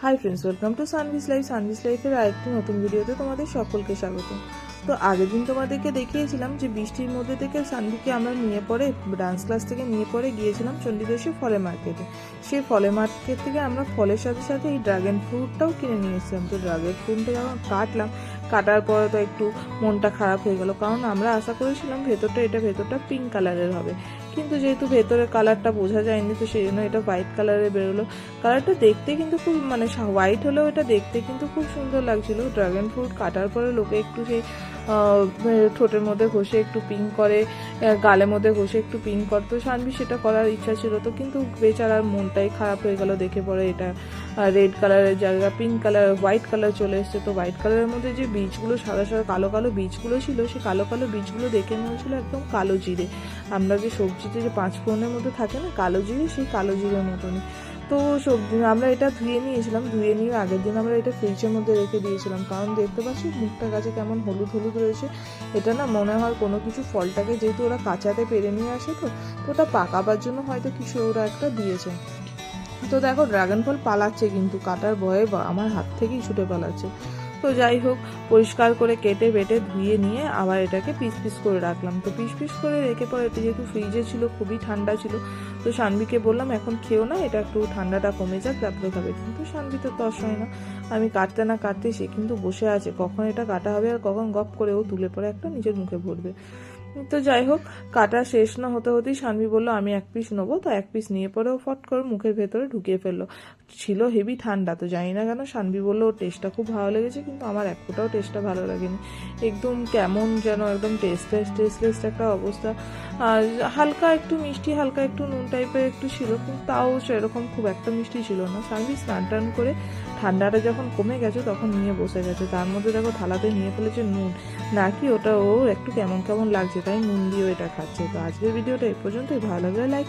Hi friends welcome to Sanvi's life Sanvi's লাইফের আরেকটি নতুন ভিডিওতে তোমাদের সকলকে স্বাগত তো আগের দিন তোমাদেরকে দেখিয়েছিলাম যে বৃষ্টির মধ্যে থেকে সানভিকে আমরা নিয়ে পরে ডান্স ক্লাস থেকে নিয়ে পরে গিয়েছিলাম চণ্ডীদাসে ফলের মার্কেটে সেই ফলের মার্কেট থেকে আমরা ফলের সাথে সাথে এই ড্রাগন ফ্রুটটাও কিনে নিয়ে এসেছিলাম। তো ড্রাগন ফ্রুটটা যখন কাটলাম, কাটার পরে তো একটু মনটা খারাপ হয়ে গেল। কারণ আমরা আশা করেছিলাম ভেতরটা, এটা ভেতরটা পিঙ্ক কালারের হবে। কিন্তু যেহেতু ভেতরের কালারটা বোঝা যায়নি, তো সেই জন্য এটা হোয়াইট কালারের বেরোলো। কালারটা দেখতে কিন্তু খুব মানে হোয়াইট হলেও এটা দেখতে কিন্তু খুব সুন্দর লাগছিল। ড্রাগন ফ্রুট কাটার পরে লোকে একটু সেই ঠোঁটের মধ্যে ঘষে একটু পিঙ্ক করে গালের মধ্যে ঘষে একটু পিঙ্ক করতো শানবি সেটা করার ইচ্ছা ছিল তো, কিন্তু বেচারার মনটাই খারাপ হয়ে গেল দেখে পরে এটা। রেড কালারের জায়গা পিঙ্ক কালার হোয়াইট কালার চলে এসছে। তো হোয়াইট কালারের মধ্যে যে বীজগুলো, সাদা সাদা কালো কালো বীজগুলো ছিল সেই কালো কালো বীজগুলো দেখে মনে হচ্ছিল একদম কালো জিরে। আমরা যে সবজিতে যে পাঁচ ফোড়নের মধ্যে থাকে না, কালো জিরে, সেই কালো জিরের মতনই। তো সবজি, আমরা এটা ধুয়ে নিয়েছিলাম, ধুয়ে নিয়ে আগের দিন আমরা এটা ফ্রিজের মধ্যে রেখে দিয়েছিলাম। কারণ দেখতে পাচ্ছি, মুখটা গাছে কেমন হলুদ হলুদ রয়েছে। এটা না মনে হয় কোনো কিছু ফলটাকে যেহেতু ওরা কাঁচাতে পেরে নিয়ে আসে তো তো ওটা পাকাবার জন্য হয়তো কিছু ওরা একটা দিয়েছে। তো দেখো ড্রাগন ফল পালাচ্ছে কিন্তু, কাটার ভয়ে আমার হাত থেকেই ছুটে পালাচ্ছে। তো যাই হোক, পরিষ্কার করে কেটে বেটে ধুয়ে নিয়ে আবার এটাকে পিস পিস করে রাখলাম। তো পিস পিস করে রেখে পরে এটা যেহেতু ফ্রিজে ছিল, খুবই ঠান্ডা ছিল, তো সানবিকে বললাম, এখন খেও না, এটা একটু ঠান্ডাটা কমে যাক তারপরে খাবে কিন্তু শানবি তো তস হয় না। আমি কাটতে না কাটতে সে কিন্তু বসে আছে, কখন এটা কাটা হবে আর কখন গপ করে ও তুলে পরে একটা নিজের মুখে ভরবে। তো যাই হোক, কাটা শেষ না হতে হতেই সানভি বলল, আমি এক পিস নেব। তো এক পিস নিয়ে পরেও ফট করে মুখের ভেতরে ঢুকিয়ে ফেলল। ছিল হেভি ঠান্ডা, তো জানি না কেন সানভি বলল, ওর টেস্টটা খুব ভালো লেগেছে, কিন্তু আমার এক ফোটাও টেস্টটা ভালো লাগেনি। একদম কেমন যেন, একদম টেস্টলেস টেস্টলেস একটা অবস্থা। আর হালকা একটু মিষ্টি, হালকা একটু নুন টাইপের একটু ছিল, কিন্তু তাও সেরকম খুব একটা মিষ্টি ছিল না। সানভি স্নান টান করে ঠান্ডাটা যখন কমে গেছে, তখন নিয়ে বসে গেছে। তার মধ্যে দেখো থালাতে নিয়ে ফেলেছে নুন। নাকি ওটা ও একটু কেমন কেমন লাগছে তাই মন দিয়েও এটা খাচ্ছে। তো আজকের ভিডিওটা এই পর্যন্তই। ভালো লাগলে লাইক